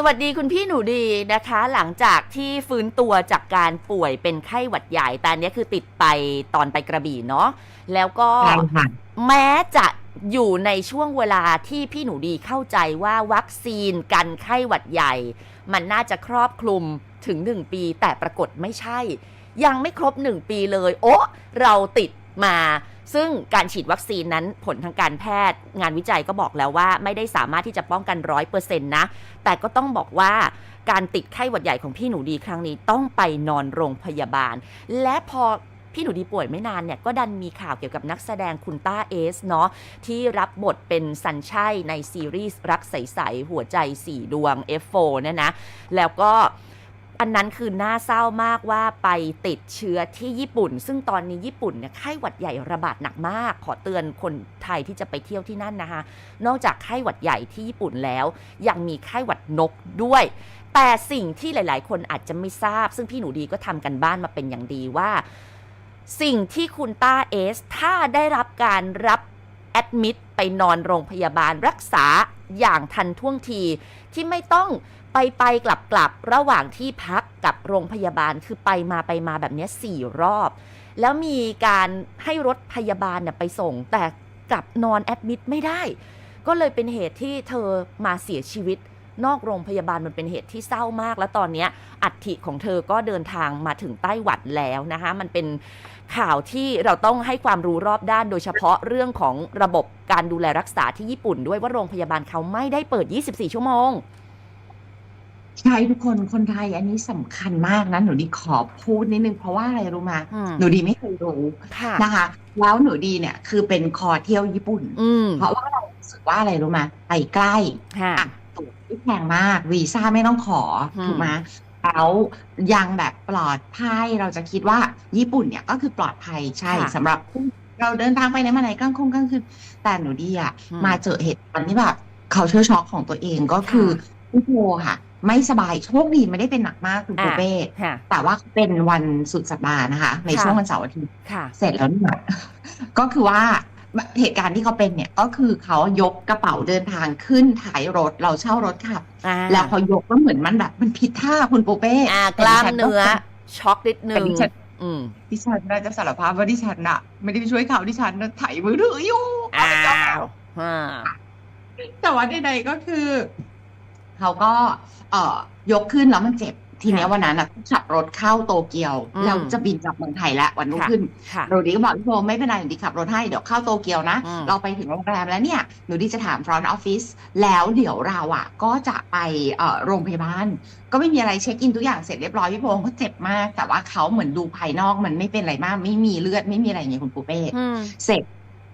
สวัสดีคุณพี่หนูดีนะคะ หลังจากที่ฟื้นตัวจากการป่วยเป็นไข้หวัดใหญ่แต่อันเนี้ยคือติดไปตอนไปกระบี่เนาะแล้วก็ใช่ค่ะแม้จะอยู่ในช่วงเวลาที่พี่หนูดีเข้าใจว่าวัคซีนกันไข้หวัดใหญ่ มันน่าจะครอบคลุมถึง 1 ปี แต่ปรากฏไม่ใช่ ยังไม่ครบ 1 ปีเลย โอ้เราติดมา ซึ่งการฉีดวัคซีนนั้นผลทางการแพทย์งานวิจัยก็บอกแล้วว่า ไม่ได้สามารถที่จะป้องกันร้อยเปอร์เซ็นต์นะ แต่ก็ต้องบอกว่าการติดไข้หวัดใหญ่ของพี่หนูดีครั้งนี้ต้องไปนอนโรงพยาบาล และพอพี่หนูดีป่วยไม่นานเนี่ย ก็ดันมีข่าวเกี่ยวกับนักแสดงคุณต้าเอสเนาะที่รับบทเป็นสันชัยในซีรีส์รักใสๆหัวใจ4ดวง F4 เนี่ยนะ แล้วก็ อันนั้นคือน่าเศร้ามากว่าไปติดเชื้อที่ญี่ปุ่น ซึ่งตอนนี้ญี่ปุ่นเนี่ยไข้หวัดใหญ่ระบาดหนักมาก ขอเตือนคนไทยที่จะไปเที่ยวที่นั่นนะคะ นอกจากไข้หวัดใหญ่ที่ญี่ปุ่นแล้ว ยังมีไข้หวัดนกด้วย แต่สิ่งที่หลาย ๆ คนอาจจะไม่ทราบ ซึ่งพี่หนูดีก็ทำกันบ้านมาเป็นอย่างดีว่า สิ่งที่คุณต้าเอส ถ้าได้รับการรับแอดมิดไปนอนโรงพยาบาลรักษาอย่างทันท่วงทีที่ไม่ต้อง ไปไปกลับกลับระหว่างที่พักกับโรงพยาบาลคือไปมาไปมาแบบนี้สี่รอบ แล้วมีการให้รถพยาบาลเนี่ยไปส่ง แต่กลับนอนแอดมิดไม่ได้ ก็เลยเป็นเหตุที่เธอมาเสียชีวิตนอกโรงพยาบาลมันเป็นเหตุที่เศร้ามาก และตอนนี้อัฐิของเธอก็เดินทางมาถึงไต้หวันแล้วนะคะ มันเป็นข่าวที่เราต้องให้ความรู้รอบด้านโดยเฉพาะเรื่องของระบบการดูแลรักษาที่ญี่ปุ่นด้วยว่าโรงพยาบาลเขาไม่ได้เปิด 24 ชั่วโมง ใช่ทุกคนคนไทยอันนี้สำคัญมากนะ หนูดีขอพูดนิดนึง เพราะว่าอะไรรู้มาอืมหนูดีไม่เคยรู้ค่ะนะคะ แล้วหนูดีเนี่ยคือเป็นคอเที่ยวญี่ปุ่นอืมเพราะว่าเรารู้สึกว่าอะไรรู้มาไปใกล้ค่ะอะตั๋วที่แพงมากวีซ่าไม่ต้องขออมถูกไหมแล้วยังแบบปลอดภัยเราจะคิดว่าญี่ปุ่นเนี่ยก็คือปลอดภัยใช่สำหรับผู้เราเดินทางไปไหนมาไหนกลางคงกลางคืนแต่หนูดีอะอืมมาเจอเหตุการณ์ที่แบบเขาเชื่อช็อกของตัวเองก็คือ พี่โบค่ะ ไม่สบายโชคดีไม่ได้เป็นหนักมากคุณปูเป้ค่ะแต่ว่าเป็นวันสุดสัปดาห์นะคะ ในค่ะช่วงวันเสาร์อาทิตย์ค่ะเสร็จแล้วเนี่ยก็คือว่าเหตุการณ์ที่เขาเป็นเนี่ยก็คือเขายกกระเป๋าเดินทางขึ้นท้ายรถเราเช่ารถขับอ่าแล้วพอยกก็เหมือนมันแบบมันผิดท่าคุณปูเป้อ่ากล้ามเนื้อช็อกนิดนึแต่งดิฉันอืมดิฉันน่าจะสารภาพว่าดิฉันอะไม่ได้ไปช่วยเขาดิฉันน่ะไถ่ายมือถืออยู่อ้าวอ่าแต่ว่าใดๆก็คือ เขาก็เอ่อยกขึ้นแล้วมันเจ็บทีเนี้ยค่ะวันนั้นอะขับรถเข้าโตเกียวอืมแล้วจะบินกลับเมืองไทยแล้ววันรุ่งค่ะขึ้นค่ะหนูดีก็บอกพี่โบไม่เป็นไรหนูดีขับรถให้เดี๋ยวเข้าโตเกียวนะอืมเราไปถึงโรงแรมแล้วเนี่ยหนูดีจะถามฟรอนต์ออฟฟิศแล้วเดี๋ยวเราอะก็จะไปเอ่อโรงพยาบาล ก็ไม่มีอะไรเช็คอินทุกอย่างเสร็จเรียบร้อยพี่โบเขาเจ็บมาก แต่ว่าเขาเหมือนดูภายนอกมันไม่เป็นอะไรมาก ไม่มีเลือดไม่มีอะไรอย่างเงี้ยคุณปูเป้อืมเสร็จ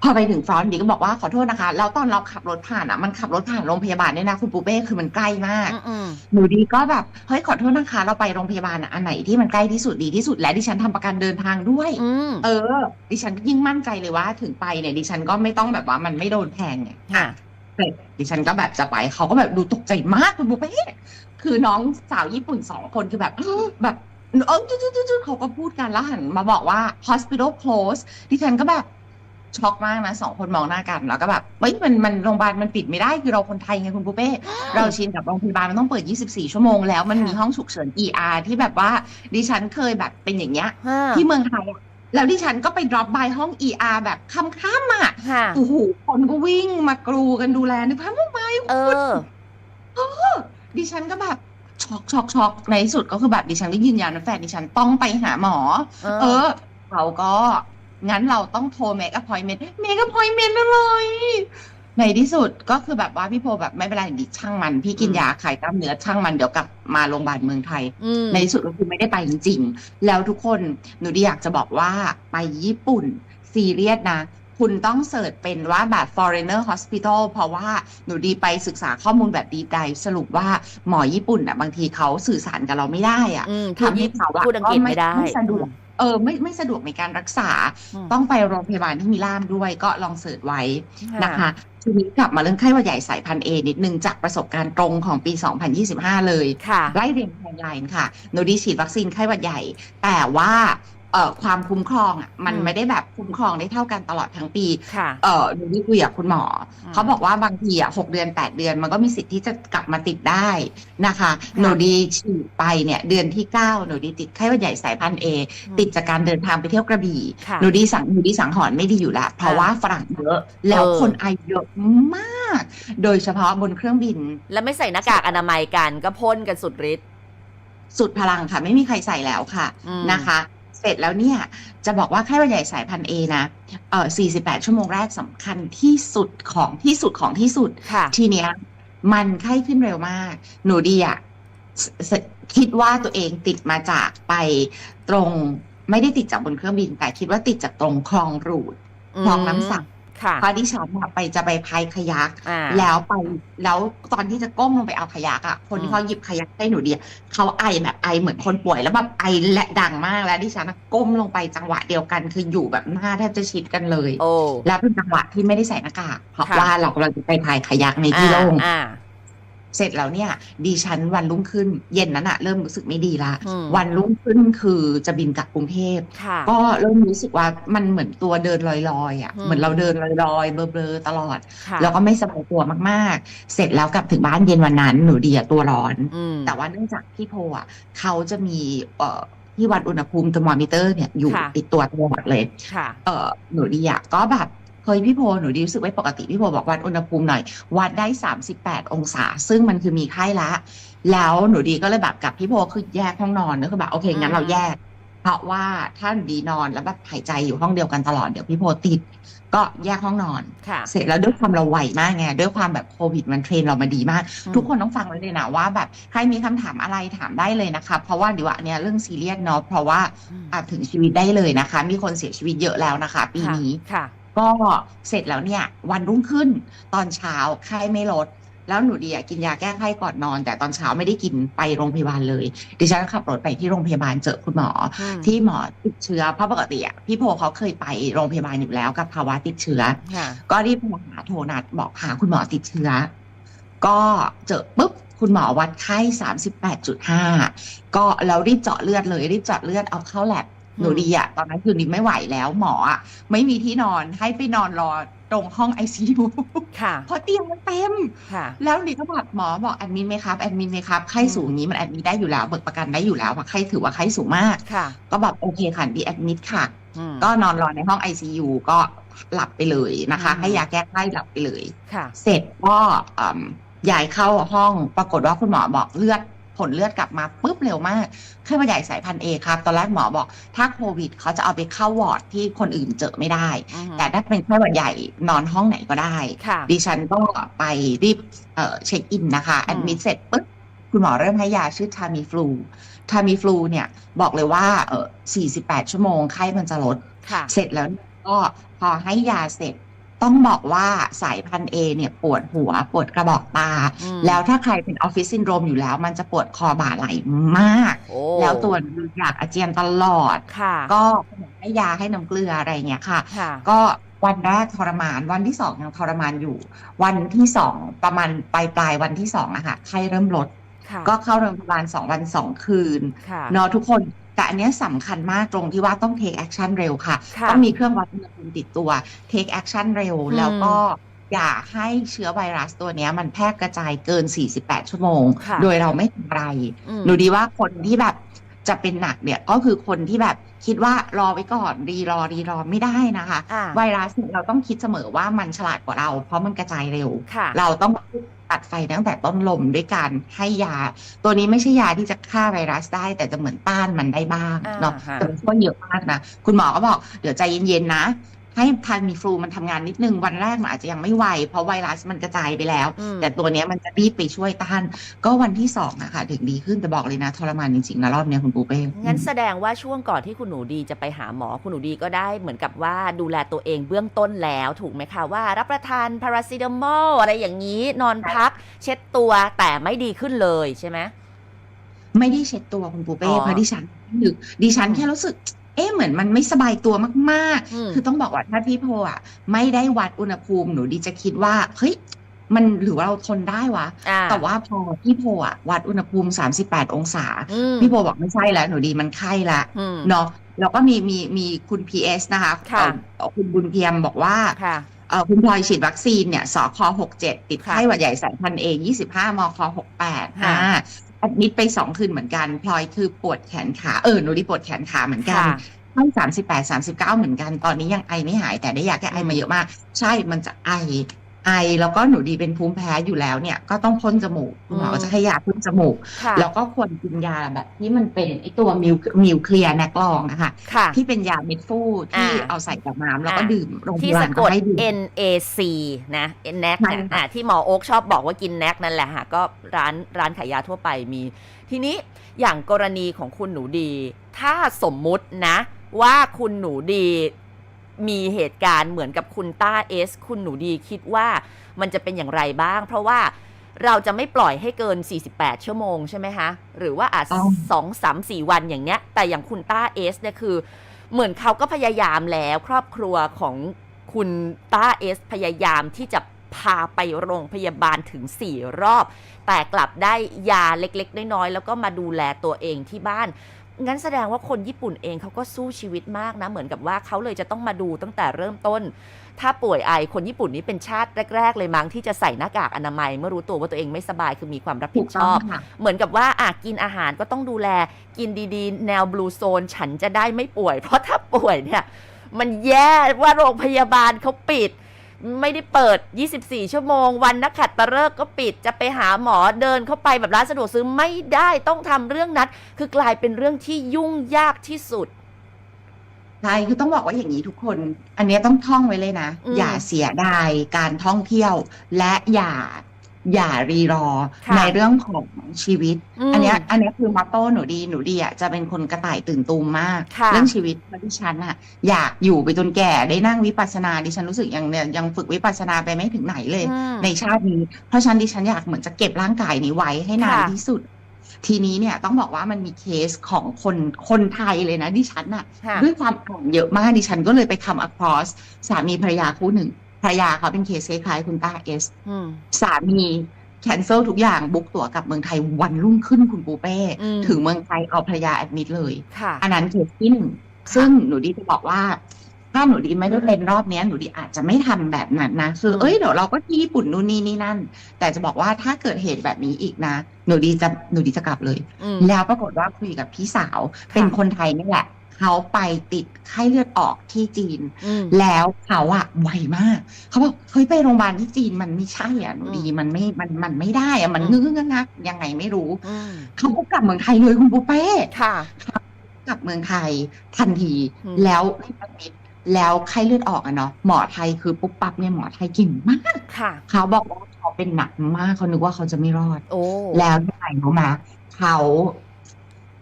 พอไปถึงฟรอนต์ดีก็บอกว่าขอโทษนะคะ แล้วตอนเราขับรถผ่านอะมันขับรถผ่านโรงพยาบาลเนี่ยนะคุณปูเป้คือมันใกล้มากอืมอืมหนูดีก็แบบเฮ้ยขอโทษนะคะ เราไปโรงพยาบาลอะอันไหนที่มันใกล้ที่สุดดีที่สุดและดิฉันทำประกันเดินทางด้วยอืมเออ ดิฉันก็ยิ่งมั่นใจเลยว่าถึงไปเนี่ยดิฉันก็ไม่ต้องแบบว่ามันไม่โดนแทงเนี่ยค่ะเสร็จดิฉันก็แบบจะไปเขาก็แบบดูตกใจมากคุณบุ๊คเอ๊ะคือน้องสาวญี่ปุ่นสองคนคือแบบแบบเออจุดจุดเขาก็พูดกันแล้วหันมาบอกว่า hospital close ดิฉันก็แบบ ช็อกมากนะสองคนมองหน้ากันแล้วก็แบบเฮ้ยมันมันโรงพยาบาลมันปิดไม่ได้คือเราคนไทยไงคุณปุ๊เป้เราชินกับโรงพยาบาลมันต้องเปิด 24 ชั่วโมงแล้วมันมีห้องฉุกเฉิน ER ที่แบบว่าดิฉันเคยแบบเป็นอย่างเงี้ยห้าที่เมืองไทยอะแล้วดิฉันก็ไป drop by ห้อง ER แบบค่ำๆอะค่ะโอ้โหคนก็วิ่งมากรูกันดูแลนึกภาพว่าไหมเออดิฉันก็แบบช็อกช็อกช็อกในที่สุดก็คือแบบดิฉันก็ยืนยันว่าแฟนดิฉันต้องไปหาหมอ เอเอออเขาก็ งั้นเราต้องโทร make appointment make appointment อะไรในที่สุดก็คือแบบว่าพี่โพแบบไม่เป็นไรดิช่างมัน พี่กินอืมยาคลายกล้ามเนื้อช่างมันเดี๋ยวกลับมาโรงพยาบาลเมืองไทยอืมในที่สุดก็คือไม่ได้ไปจริงๆ แล้วทุกคนหนูดีอยากจะบอกว่าไปญี่ปุ่นซีเรียสนะ คุณต้องเสิร์ชเป็นว่าแบบ foreigner hospital เพราะว่าหนูดีไปศึกษาข้อมูลแบบดีไดสรุปว่าหมอญี่ปุ่นอะบางทีเขาสื่อสารกับเราไม่ได้อะอืมพูดทำให้ญี่เขาอะพูดอังกฤษไม่ได้ไม่สะดวก เออไม่ไม่สะดวกในการรักษามต้องไปโรงพยาบาลที่มีล่ามด้วยก็ลองเสิร์ชไว้ค่ะนะคะทีนี้กลับมาเรื่องไข้หวัดใหญ่สายพันธุ์เอนิดนึงจากประสบการณ์ตรงของปี 2025 เลยค่ะไล่เรียงไทม์ไลน์ค่ะหนูดีฉีดวัคซีนไข้หวัดใหญ่ แต่ว่า เอ่อความคุ้มครองอะมันอืมไม่ได้แบบคุ้มครองได้เท่ากันตลอดทั้งปีค่ะ เออหนูที่คุยกับคุณหมออม เขาบอกว่าบางทีอะหกเดือนแปดเดือนมันก็มีสิทธิ์ที่จะกลับมาติดได้นะคะหนูดีฉีดไปเนี่ยเดือนที่เก้าหนูดีติดไข้หวัดใหญ่สายพันธุ์เออืมติดจากการเดินทางไปเที่ยวกระบี่ ค่ะ หนูดีสังหนูดีสังหรณ์ไม่ดีอยู่แล้วเพราะอ่าว่าฝรั่งเยอะแล้วเออ คนไอเยอะมาก โดยเฉพาะบนเครื่องบินแล้วไม่ใส่หน้ากากอนามัยกันก็พ่นกันสุดฤทธิ์สุดพลังค่ะ ไม่มีใครใส่แล้วค่ะอืม นะคะ เสร็จแล้วเนี่ยจะบอกว่าไข้หวัดใหญ่สายพันธุ์เอนะเอ่อ48 ชั่วโมงแรกสำคัญที่สุดของที่สุดของที่สุดค่ะทีเนี้ยมันไข้ขึ้นเร็วมาก หนูดีอะสสคิดว่าตัวเองติดมาจากไปตรงไม่ได้ติดจากบนเครื่องบิน แต่คิดว่าติดจากตรงคลองรูดคลองน้ำสักค่ะ เพราะดิฉันอะไปจะไปพายขยักอ่าแล้วไปแล้วตอนที่จะก้มลงไปเอาขยักอะคนอืที่มเขาหยิบขยักให้หนูดีอะเขาไอแบบไอเหมือนคนป่วยแล้วแบบไอและดังมากแล้วดิฉันอะก้มลงไปจังหวะเดียวกัน คืออยู่แบบหน้าแทบจะชิดกันเลยโอ้แล้วเป็นจังหวะที่ไม่ได้ใส่หน้ากากเพราะค่ะว่าเรากำลังจะไปพายขยักในที่โล่งอ่า เสร็จแล้วเนี่ยดิฉันวันรุ่งขึ้นเย็นนั้นอะเริ่มรู้สึกไม่ดีละอืมวันรุ่งขึ้นคือจะบินกลับกรุงเทพค่ะก็เริ่มรู้สึกว่ามันเหมือนตัวเดินลอยๆอะอืมเหมือนเราเดินลอยๆเบลอๆตลอดค่ะแล้วก็ไม่สบายตัวมากๆ เสร็จแล้วกลับถึงบ้านเย็นวันนั้นหนูดีอะตัวร้อนอืมแต่ว่าเนื่องจากพี่โพอะเขาจะมีเอ่อที่วัดอุณหภูมิเทอร์โมมิเตอร์เนี่ยอยู่ค่ะติดตัวตลอดเลยค่ะเออหนูดีอะก็แบบ เฮ้ยพี่โพหนูดีรู้สึกไม่ปกติพี่โพบอกวัดอุณหภูมิหน่อย วัดได้ 38 องศา ซึ่งมันคือมีไข้ละ แล้วหนูดีก็เลยแบบกับพี่โพคือแยกห้องนอนก็คือแบบโอเคงั้นเราแยก เพราะว่าถ้าหนูดีนอนแล้วแบบหายใจอยู่ห้องเดียวกันตลอดเดี๋ยวพี่โพติด ก็แยกห้องนอนค่ะเสร็จแล้วด้วยความเราไวมากไงด้วยความแบบโควิดมันเทรนเรามาดีมากอืมทุกคนต้องฟังไว้เลยนะว่าแบบใครมีคำถามอะไรถามได้เลยนะคะ เพราะว่าเดี๋ยวอันเนี้ยเรื่องซีเรียสเนาะเพราะว่าอืมอาจถึงชีวิตได้เลยนะคะ มีคนเสียชีวิตเยอะแล้วนะคะ ปีค่ะนี้ค่ะ ก็เสร็จแล้วเนี่ย วันรุ่งขึ้นตอนเช้าไข้ไม่ลด แล้วหนูดีอะกินยาแก้ไข้ก่อนนอน แต่ตอนเช้าไม่ได้กินไปโรงพยาบาลเลย ดิฉันก็ขับรถไปที่โรงพยาบาลเจอคุณหมออืมที่หมอติดเชื้อเพราะปกติอะพี่โพเขาเคยไปโรงพยาบาลอยู่แล้วกับภาวะติดเชื้อค่ะก็รีบโทรหาโทรนัดบอกหาคุณหมอติดเชื้อ ก็เจอปุ๊บคุณหมอวัดไข้สามสิบแปดจุดห้าก็แล้วรีบเจาะเลือดเลยรีบเจาะเลือดเอาเข้าแลบอืม หนูดีอะตอนนั้นคือนิดไม่ไหวแล้วหมออะไม่มีที่นอนให้ไปนอนรอตรงห้องไอซียูค่ะเพราะเตียงมันเต็มค่ะแล้วนี่ก็บอกหมอบอกแอดมินไหมครับแอดมินไหมครับไข้สูงนี้มันแอดมินได้อยู่แล้วเบิกประกันได้อยู่แล้วเพราะไข้ถือว่าไข้สูงมากค่ะก็แบบโอเคค่ะดีแอดมิดค่ะอืมก็นอนรอในห้อง ICU ก็หลับไปเลยนะคะอืมให้ยาแก้ไข้หลับไปเลยค่ะเสร็จก็อืมย้ายเข้าห้องปรากฏว่าคุณหมอบอกเลือด ผลเลือดกลับมาปุ๊บเร็วมากไข้หวัดใหญ่สายพันธุ์เอครับ ตอนแรกหมอบอก ถ้าโควิดเขาจะเอาไปเข้าวอร์ดที่คนอื่นเจอไม่ได้อืมแต่ถ้าเป็นไข้หวัดใหญ่นอนห้องไหนก็ได้ค่ะดิฉันก็ไปรีบเอ่อเช็คอินนะคะอืแอมดมิดเสร็จปุ๊บคุณหมอเริ่มให้ยาชื่อทามีฟลูทามีฟลูเนี่ยบอกเลยว่าเออ48 ชั่วโมงไข้มันจะลดค่ะเสร็จแล้วก็พอให้ยาเสร็จ ต้องบอกว่าสายพันธุ์เอเนี่ยปวดหัวปวดกระบอกตาอืมแล้วถ้าใครเป็นออฟฟิศซินโดรมอยู่แล้ว มันจะปวดคอบ่าไหล่มากโอ้แล้วตัวอยากอาเจียนตลอดค่ะก็ให้ยาให้น้ำเกลืออะไรเงี้ยค่ะค่ะ ก็วันแรกทรมาน วันที่สองยังทรมานอยู่ วันที่สองประมาณปลายปลายๆวันที่สองอะค่ะไข้เริ่มลดค่ะก็เข้าโรงพยาบาลสองวันสองคืนค่ะเนาะทุกคน แต่อันเนี้ยสำคัญมากตรงที่ว่าต้อง take action เร็วค่ะค่ะ ต้องมีเครื่องวัดอุณหภูมิติดตัว take action เร็วอืมแล้วก็อย่าให้เชื้อไวรัสตัวเนี้ยมันแพร่กระจายเกิน 48 ชั่วโมงค่ะโดยเราไม่ทำอะไรอืมหนูดีว่าคนที่แบบจะเป็นหนักเนี่ยก็คือคนที่แบบคิดว่ารอไว้ก่อนรีรอรีรอไม่ได้นะคะอ่าไวรัสเนี่ยเราต้องคิดเสมอว่ามันฉลาดกว่าเรา เพราะมันกระจายเร็วค่ะเราต้อง ตัดไฟตั้งแต่ต้นลมด้วยการให้ยา ตัวนี้ไม่ใช่ยาที่จะฆ่าไวรัสได้ แต่จะเหมือนต้านมันได้บ้างอ่าเนาะฮะแต่มันช่วยเยอะมากนะ คุณหมอก็บอกเดี๋ยวใจเย็นๆนะ ให้ทานมีฟลูมันทำงานนิดนึง วันแรกมันอาจจะยังไม่ไว เพราะไวรัสมันกระจายไปแล้วอืมแต่ตัวเนี้ยมันจะรีบไปช่วยต้าน ก็วันที่สองอะค่ะถึงดีขึ้นแต่บอกเลยนะทรมานจริงๆนะรอบเนี้ยคุณปูเป้งั้นแสดงว่าช่วงก่อนที่คุณหนูดีจะไปหาหมอคุณหนูดีก็ได้เหมือนกับว่าดูแลตัวเองเบื้องต้นแล้วถูกไหมคะว่า รับประทานพาราซิตามอลอะไรอย่างนี้นอนพัก เช็ดตัวแต่ไม่ดีขึ้นเลยใช่ไหมไม่ได้เช็ดตัวคุณปูเป้อ๋อเพราะดิฉันนึกดิฉันแค่รู้สึก เอ๊ะเหมือนมันไม่สบายตัวมากอืมๆคือต้องบอกว่าถ้าพี่โพอะไม่ได้วัดอุณหภูมิหนูดีจะคิดว่าเฮ้ยมันหรือว่าเราทนได้วะอ่าแต่ว่าพอพี่โพอะวัดอุณหภูมิ 38 องศาอืมพี่โพบอกไม่ใช่แล้วหนูดีมันไข้ละอืมเนาะแล้วก็มีมีมีคุณ PS นะคะค่ะเอ่อคุณบุญเพียมบอกว่าค่ะเอ่อคุณพลอยฉีดวัคซีนเนี่ยสค67 ติดค่ะไข้หวัดใหญ่สายพันธุ์เอ25 มค68ค่ะ อ่าแอดมิดไปสองคืนเหมือนกันพลอยคือปวดแขนขาเออหนูดีปวดแขนขาเหมือนกันค่ะไข้38 39เหมือนกันตอนนี้ยังไอไม่หายแต่ได้ยาแก้ไอมาเยอะมาก ใช่มันจะไอ ไอแล้วก็หนูดีเป็นภูมิแพ้อยู่แล้วเนี่ยก็ต้องพ่นจมูกคุณหมออืมจะให้ยาพ่นจมูกค่ะแล้วก็ควรกินยาแบบที่มันเป็นไอตัวมิวมิวเคลียร์แนกลองนะคะค่ะที่เป็นยาเม็ดฟูที่อ่าเอาใส่กับน้ำแล้วก็อ่าดื่มโรงพที่ยาบาสะลกก็ดให้ดื่ม NAC นะ NAC ใช่นะค่ะอะที่หมอโอ๊กชอบบอกว่ากิน NAC นั่นแหละค่ะก็ร้านร้านขายยาทั่วไปมี ทีนี้อย่างกรณีของคุณหนูดี ถ้าสมมุตินะ ว่าคุณหนูดี มีเหตุการณ์เหมือนกับคุณต้าเอส คุณหนูดีคิดว่ามันจะเป็นอย่างไรบ้าง เพราะว่าเราจะไม่ปล่อยให้เกิน 48 ชั่วโมงใช่ไหมคะ หรือว่าอาจอ๋อสองสามสี่วันอย่างเนี้ย แต่อย่างคุณต้าเอสเนี่ยคือ เหมือนเขาก็พยายามแล้วครอบครัวของคุณต้าเอส พยายามที่จะพาไปโรงพยาบาลถึง 4 รอบ แต่กลับได้ยาเล็กๆ น้อยๆ แล้วก็มาดูแลตัวเองที่บ้าน งั้นแสดงว่าคนญี่ปุ่นเองเขาก็สู้ชีวิตมากนะ เหมือนกับว่าเขาเลยจะต้องมาดูตั้งแต่เริ่มต้น ถ้าป่วยไอคนญี่ปุ่นนี้เป็นชาติแรก ๆ เลยมั้งที่จะใส่หน้ากากอนามัย เมื่อรู้ตัวว่าตัวเองไม่สบายคือมีความรับถูผิกดชต้อองบค่ะเหมือนกับว่าอะกินอาหารก็ต้องดูแลกินดีๆ แนวบลูโซนฉันจะได้ไม่ป่วย เพราะถ้าป่วยเนี่ยมันแย่ว่าโรงพยาบาลเขาปิด ไม่ได้เปิด 24 ชั่วโมง วันนักขัตฤกษ์ก็ปิด จะไปหาหมอเดินเข้าไปแบบร้านสะดวกซื้อไม่ได้ต้องทำเรื่องนัด คือกลายเป็นเรื่องที่ยุ่งยากที่สุด ใช่คือต้องบอกว่าอย่างนี้ทุกคน อันเนี้ยต้องท่องไว้เลยนะ อืม อย่าเสียดายการท่องเที่ยว และอย่า อย่ารีรอค่ะในเรื่องของชีวิตมอันเนี้ยอันเนี้ยคือมอตโต้หนูดีหนูดีอะจะเป็นคนกระต่ายตื่นตูมมากค่ะเรื่องชีวิตเพราะดิฉันอะอยากอยู่ไปจนแก่ได้นั่งวิปัสสนาดิฉันรู้สึกยังเนี่ยยังฝึกวิปัสสนาไปไม่ถึงไหนเลยอืมในชาตินี้ เพราะฉะนั้นดิฉันอยากเหมือนจะเก็บร่างกายนี้ไว้ให้นานค่ะที่สุดทีนี้เนี่ยต้องบอกว่ามันมีเคสของคนคนไทยเลยนะดิฉันอะค่ะด้วยความอ่านเยอะมากดิฉันก็เลยไปทำ across สามีภรรยาคู่หนึ่ง ภรรยาเขาเป็นเคสคล้ายๆคุณต้าเอสอืมสามีแคนเซิลทุกอย่างบุ๊กตั๋วกลับเมืองไทยวันรุ่งขึ้นคุณปูเป้อืมถึงเมืองไทยเอาภรรยาแอดมิดเลยค่ะอันนั้นเคสที่หนึ่งซึ่งหนูดีจะบอกว่า ถ้าหนูดีไม่ได้เป็นรอบเนี้ยหนูดีอาจจะไม่ทำแบบนั้นนะ คืออืมเอ้ยเดี๋ยวเราก็ที่ญี่ปุ่นนู่นนี่นี่นั่น แต่จะบอกว่าถ้าเกิดเหตุแบบนี้อีกนะ หนูดีจะหนูดีจะกลับเลยอืมแล้วปรากฏว่าคุยกับพี่สาวเป็นคนไทยนี่แหละ เขาไปติดไข้เลือดออกที่จีนอืมแล้วเขาอะไวมาก เขาบอกเฮ้ยไปโรงพยาบาลที่จีนมันไม่ใช่อะหนูดีอืมมันไม่มันมันไม่ได้อะมันอืมงึ้งงักยังไงไม่รู้อืมเขาก็กลับเมืองไทยเลยคุณปูเป้ค่ะกลับเมืองไทยทันทีอืมแล้วรีบแอดมิดแล้วไข้เลือดออกอะเนาะหมอไทยคือปุ๊บปั๊บเนี่ยหมอไทยเก่งมากค่ะ เขาบอกว่าเขาเป็นหนักมากเขานึกว่าเขาจะไม่รอดโอ้แล้วยังไงรู้ไหมเขา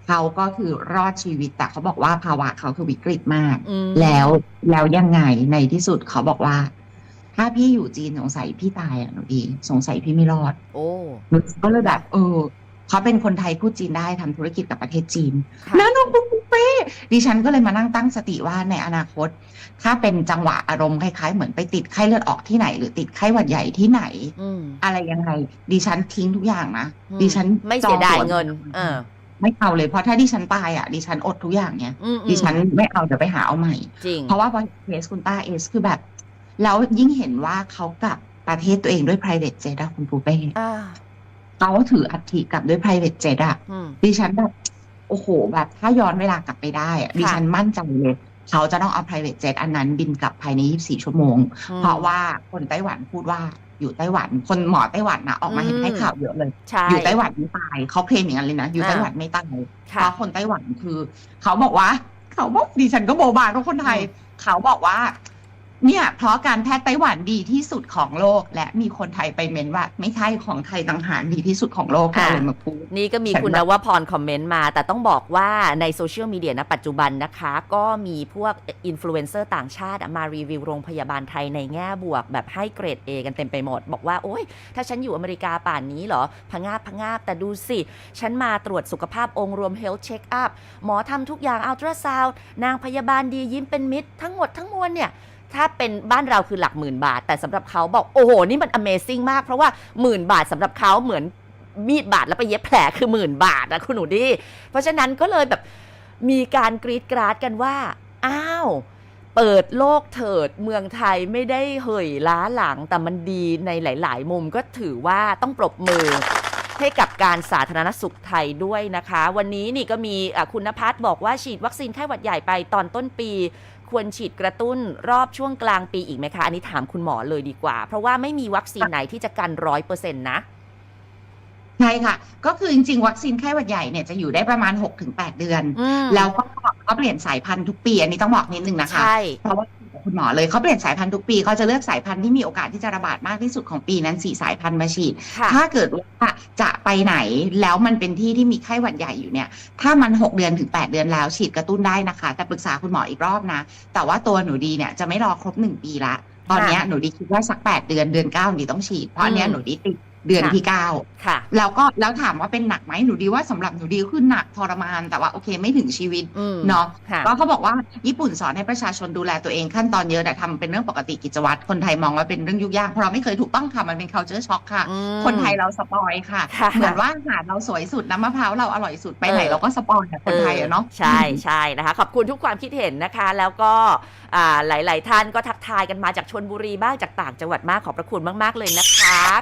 เขาก็คือรอดชีวิตแต่เขาบอกว่าภาวะเขาคือวิกฤตมากอืมแล้วแล้วยังไงในที่สุดเขาบอกว่า ถ้าพี่อยู่จีนสงสัยพี่ตายอะหนูดีสงสัยพี่ไม่รอด โอ้หนูก็เลยแบบ เออเขาเป็นคนไทยพูดจีนได้ทำธุรกิจกับประเทศจีนค่ะแล้วน้องปุ๊บปุ๊บเป้ดิฉันก็เลยมานั่งตั้งสติว่าในอนาคต ถ้าเป็นจังหวะอารมณ์คล้ายๆ เหมือนไปติดไข้เลือดออกที่ไหน หรือติดไข้หวัดใหญ่ที่ไหนอืมอะไรยังไงดิฉันทิ้งทุกอย่างนะอืมดิฉันไม่เสียดายจอตั๋วเงิน เออ ไม่เอาเลยเพราะถ้าดิฉันตายอะดิฉันอดทุกอย่างเนี่ยอืมอืมดิฉันไม่เอาเดี๋ยวไปหาเอาใหม่จริงเพราะว่าพอเคสคุณต้าเอสคือแบบแล้วยิ่งเห็นว่าเขากลับประเทศตัวเองด้วย private jet อะคุณปูเป้อ่าเขาถืออัฐิกลับด้วย private jet อะอืมดิฉันแบบโอ้โห แบบถ้าย้อนเวลากลับไปได้อะค่ะดิฉันมั่นใจเลยเขาจะต้องเอา private jet อันนั้นบินกลับภายใน 24 ชั่วโมงอืมเพราะว่าคนไต้หวันพูดว่า อยู่ไต้หวัน คนหมอไต้หวันนะออกมาเห็นอืมให้ข่าวเยอะเลยใช่อยู่ไต้หวันไม่ตายเขาเคลมอย่างนั้นเลยนะ อยู่อ่าไต้หวันไม่ตายเพค่ะราะคนไต้หวันคือ เขาบอกว่า เขาบอกดิฉันก็โบบาทุกคนไทย เขาบอกว่า เนี่ยเพราะการแพทย์ไต้หวันดีที่สุดของโลก และมีคนไทยไปเมนว่า ไม่ใช่ของไทยต่างหากดีที่สุดของโลกก็เลยมาพูดนี่ก็มีฉันคุณนแบบวพรคอมเมนต์มา แต่ต้องบอกว่าในโซเชียลมีเดียณปัจจุบันนะคะ ก็มีพวกอินฟลูเอนเซอร์ต่างชาติอะมารีวิวโรงพยาบาลไทยในแง่บวก แบบให้เกรด A กันเต็มไปหมด บอกว่า โอ๊ย ถ้าฉันอยู่อเมริกาป่านนี้เหรอพะงาบพะงาบแต่ดูสิ ฉันมาตรวจสุขภาพองค์รวม Health Check Up หมอทำทุกอย่างอัลตราซาวนนางพยาบาลดียิ้มเป็นมิตรทั้งหมดทั้งมวลเนี่ย ถ้าเป็นบ้านเราคือหลักหมื่นบาท แต่สำหรับเขาบอกโอ้โหนี่มัน Amazing มาก เพราะว่าหมื่นบาทสำหรับเขาเหมือนมีดบาดแล้วไปเย็บแผลคือหมื่นบาทนะคุณหนูดี เพราะฉะนั้นก็เลยแบบมีการกรีดกราดกันว่า อ้าวเปิดโลกเถิดเมืองไทยไม่ได้เหยล้าหลังแต่มันดีในหลาย ๆ มุมก็ถือว่าต้องปรบมือให้กับการสาธารณสุขไทยด้วยนะคะ วันนี้นี่ก็มีคุณนภัสบอกว่าฉีดวัคซีนไข้หวัดใหญ่ไปตอนต้นปี ควรฉีดกระตุ้นรอบช่วงกลางปีอีกไหมคะ อันนี้ถามคุณหมอเลยดีกว่า เพราะว่าไม่มีวัคซีนไหนที่จะกันร้อยเปอร์เซ็นต์นะใช่ค่ะ ก็คือจริงๆ วัคซีนไข้หวัดใหญ่เนี่ยจะอยู่ได้ประมาณ 6-8 เดือนอืมแล้วก็ก็เปลี่ยนสายพันธุ์ทุกปี อันนี้ต้องบอกนิดนึงนะคะใช่เพราะว่า คุณหมอเลยเขาเปลี่ยนสายพันธุ์ทุกปีเขาจะเลือกสายพันธุ์ที่มีโอกาสที่จะระบาดมากที่สุดของปีนั้นสี่สายพันธุ์มาฉีดค่ะถ้าเกิดว่าจะไปไหนแล้วมันเป็นที่ที่มีไข้หวัดใหญ่อยู่เนี่ย ถ้ามัน 6 เดือนถึง 8 เดือนแล้วฉีดกระตุ้นได้นะคะ แต่ปรึกษาคุณหมออีกรอบนะ แต่ว่าตัวหนูดีเนี่ยจะไม่รอครบ 1 ปีละ ตอนเนี้ยหนูดีคิดว่าสัก 8 เดือนเดือน9หนูดีต้องฉีด เพราะอันเนี้ยอืมหนูดีติด เดือนค่ะที่9ค่ะ แล้วก็แล้วถามว่าเป็นหนักไหมหนูดีว่าสำหรับหนูดีคือหนักทรมาน แต่ว่าโอเคไม่ถึงชีวิตอืมเนาะค่ะก็เขาบอกว่าญี่ปุ่นสอนให้ประชาชนดูแลตัวเองขั้นตอนเยอะแต่ทำเป็นเรื่องปกติกิจวัตรคนไทยมองว่าเป็นเรื่องยุ่งยากเพราะเราไม่เคยถูกต้องค่ะมันเป็น culture shock ค่ะอืมคนไทยเราสปอยค่ะค่ะ เหมือนว่าอาหารเราสวยสุดน้ำมะพร้าวเราอร่อยสุดไปไหนเออเราก็สปอยกับคนไทยอะเนาะใช่ใช่นะคะขอบคุณทุกความคิดเห็นนะคะ แล้วก็อ่าหลาย ๆ ท่านก็ทักทายกันมาจากชนบุรีบ้างจากต่างจังหวัดมากขอบพระคุณมาก ๆ เลยนะคะ